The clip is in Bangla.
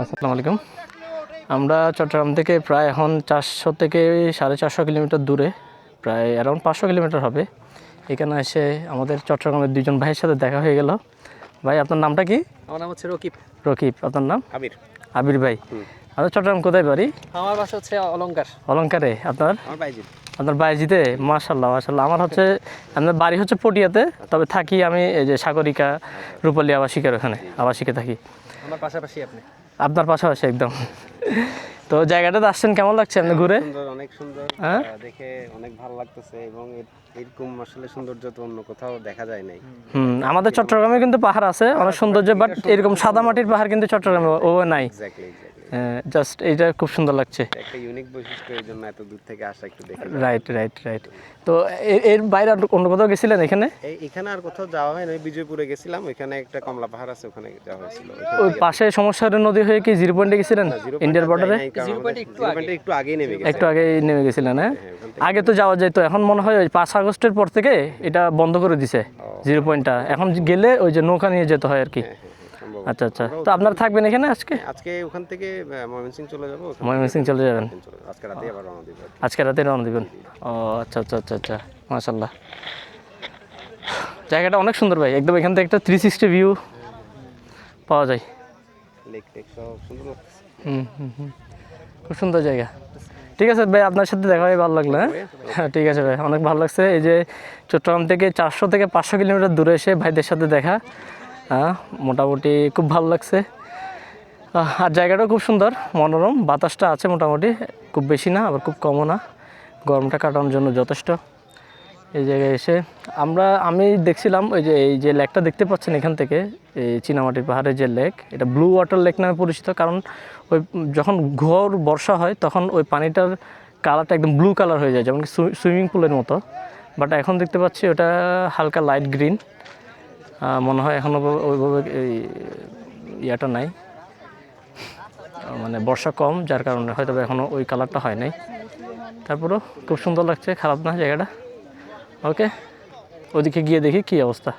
আসসালামু আলাইকুম। আমরা চট্টগ্রাম থেকে প্রায় এখন চারশো থেকে সাড়ে চারশো কিলোমিটার দূরে প্রায় অ্যারাউন্ড পাঁচশো কিলোমিটার হবে। এখানে এসে আমাদের চট্টগ্রামের দুজন ভাইয়ের সাথে দেখা হয়ে গেল। ভাই আপনার নামটা কি? আমার নাম হচ্ছে রকিব। রকিব আপনার নাম? আবির। আবির ভাই। আমাদের চট্টগ্রাম কোথায় বাড়ি? আমার বাসা হচ্ছে অলংকার অলঙ্কারে আপনার? আপনার বাইজিতে মাশাল্লাহ মাশাল্লাহ আমার হচ্ছে আপনার বাড়ি হচ্ছে পটিয়াতে তবে থাকি আমি এই যে সাগরিকা রূপালী আবাসিকের ওখানে আবাসিকে থাকি। আমার পাশাপাশি আপনি? আপনার পাশাপাশি একদম। তো জায়গাটাতে আসছেন কেমন লাগছে আপনি ঘুরে? অনেক সুন্দর। হ্যাঁ? দেখে অনেক ভালো লাগতেছে এবং এরকম আসলে সৌন্দর্য তো অন্য কোথাও দেখা যায় নাই। হুম আমাদের চট্টগ্রামে কিন্তু পাহাড় আছে অনেক সৌন্দর্য বাট এরকম সাদা মাটির পাহাড় কিন্তু চট্টগ্রামে ও নাই। জাস্ট এইটা খুব সুন্দর লাগছে। একটা ইউনিক বৈশিষ্ট্য এর জন্য এত দূর থেকে আসা একটু দেখে রাইট রাইট রাইট তো এর বাইরে আর অন্য কোথাও গেছিলেন এখানে? এখানে আর কোথাও যাওয়া হয় বিজয়পুরে গেছিলাম ওইখানে একটা কমলা পাহাড় আছে ওখানে যাওয়া হয়েছিল। ওই পাশে সমস্যার নদী হয়ে কি জিরো পয়েন্টে গেছিলেন ইন্ডিয়ার বর্ডারে একটু আগে। নেমে একটু আগে নেমে গেছিলেন হ্যাঁ? হ্যাঁ, ওখান আগে তো যাওয়া যেত এখন মনে হয় ওই পাঁচ আগস্টের পর থেকে এটা বন্ধ করে দিছে জিরো পয়েন্টটা এখন গেলে ওই যে নৌকা নিয়ে যেতে হয় আর কি। হ্যাঁ, হ্যাঁ, আচ্ছা আচ্ছা। তো আপনারা থাকবেন এখানে আজকে? আজকে ওখান থেকে ময়মনসিং চলে যাব ময়মনসিং চলে যাবেন। আজকে রাতে আবার রওনা দিব। আজকে রাতে রওনা দিবেন? ও আচ্ছা আচ্ছা আচ্ছা আচ্ছা। মাশাল্লাহ জায়গাটা অনেক সুন্দর ভাই। একদম এখান থেকে একটা থ্রি সিক্সটি ভিউ পাওয়া যায়। লেক টেক সব সুন্দর হুম হুম হুম। খুব সুন্দর জায়গা। ঠিক আছে ভাই আপনার সাথে দেখা হয়ে ভালো লাগল হ্যাঁ? হ্যাঁ ঠিক আছে ভাই। অনেক ভালো লাগছে। এই যে চট্টগ্রাম থেকে চারশো থেকে পাঁচশো কিলোমিটার দূরে এসে ভাইদের সাথে দেখা। হ্যাঁ মোটামুটি খুব ভালো লাগছে। আর জায়গাটাও খুব সুন্দর, মনোরম। বাতাসটা আছে মোটামুটি, খুব বেশি না, আবার খুব কমও না। গরমটা কাটানোর জন্য যথেষ্ট। এই জায়গায় এসে আমরা, আমি দেখছিলাম ওই যে, এই যে লেকটা দেখতে পাচ্ছেন এখান থেকে, এই চীনামাটির পাহাড়ের যে লেক, এটা ব্লু ওয়াটার লেক নামে পরিচিত। কারণ ওই যখন ঘোর বর্ষা হয়, তখন ওই পানিটার কালারটা একদম ব্লু কালার হয়ে যায় যেমন সুইমিং পুলের মতো। বাট এখন দেখতে পাচ্ছি ওটা হালকা লাইট গ্রিন। মনে হয় এখনও ওইভাবে এই ইয়াটা নাই। মানে বর্ষা কম, যার কারণে হয়তো এখনও ওই কালারটা হয় নাই। তারপরেও খুব সুন্দর লাগছে, খারাপ না জায়গাটা। ওকে ওদিকে গিয়ে দেখি কী অবস্থা।